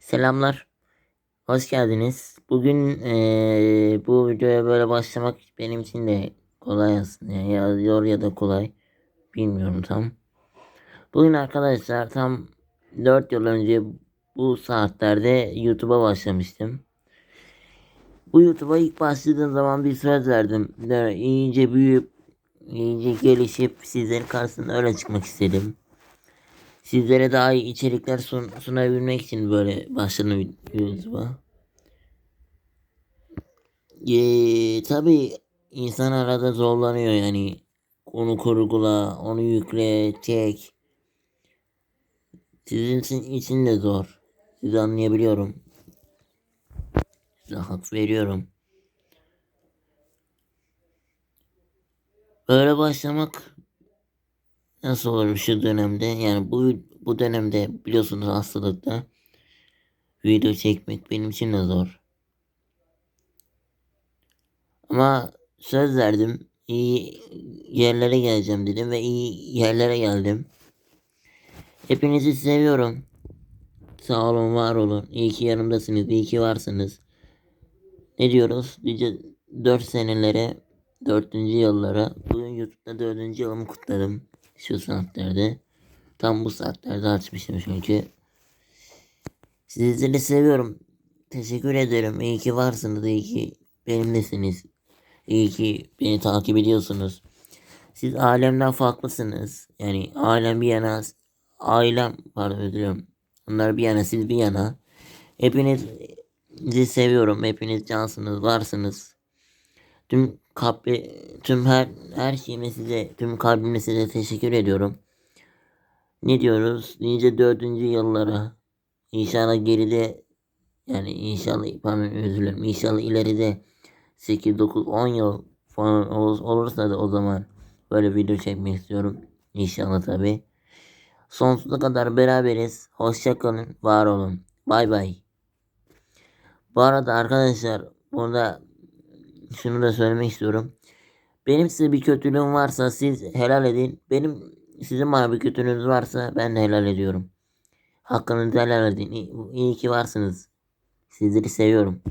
Selamlar. Hoş geldiniz. Bugün eee, bu videoya böyle başlamak benim için de kolay aslında. Ya zor ya da kolay. Bilmiyorum tam. Bugün arkadaşlar tam 4 yıl önce bu saatlerde YouTube'a başlamıştım. Bu YouTube'a ilk başladığım zaman bir söz verdim. Böyle iyice büyüyüp, iyice gelişip sizlerin karşısına öyle çıkmak istedim sizlere daha iyi içerikler sun, sunabilmek için böyle başladım YouTube'a. Ee, tabii insan arada zorlanıyor yani. Onu kurgula, onu yükle, çek. Sizin için, de zor. Sizi anlayabiliyorum. Size hak veriyorum. Böyle başlamak nasıl olur şu dönemde? Yani bu bu dönemde biliyorsunuz hastalıkta video çekmek benim için de zor. Ama söz verdim. iyi yerlere geleceğim dedim ve iyi yerlere geldim. Hepinizi seviyorum. Sağ olun, var olun. İyi ki yanımdasınız, iyi ki varsınız. Ne diyoruz? Nice 4 senelere, 4. yıllara. Bugün YouTube'da 4. yılımı kutladım. Şu saatlerde. Tam bu saatlerde açmışım çünkü. Sizleri seviyorum. Teşekkür ederim. İyi ki varsınız. İyi ki benimlesiniz. İyi ki beni takip ediyorsunuz. Siz alemden farklısınız. Yani alem bir yana, ailem pardon özür. Onlar bir yana, siz bir yana. Hepinizi seviyorum. Hepiniz cansınız, varsınız. Tüm kalbi, tüm her her şeyime size, tüm kalbimle size teşekkür ediyorum. Ne diyoruz? Nice dördüncü yıllara. İnşallah geride yani inşallah pardon özür dilerim. İnşallah ileride 8, 9, 10 yıl falan ol- olursa da o zaman böyle video çekmek istiyorum. İnşallah tabi. Sonsuza kadar beraberiz. Hoşça kalın, var olun. Bay bay. Bu arada arkadaşlar burada şunu da söylemek istiyorum. Benim size bir kötülüğüm varsa siz helal edin. Benim sizin bana bir kötülüğünüz varsa ben de helal ediyorum. Hakkınızı helal edin. İyi, iyi ki varsınız. Sizleri seviyorum.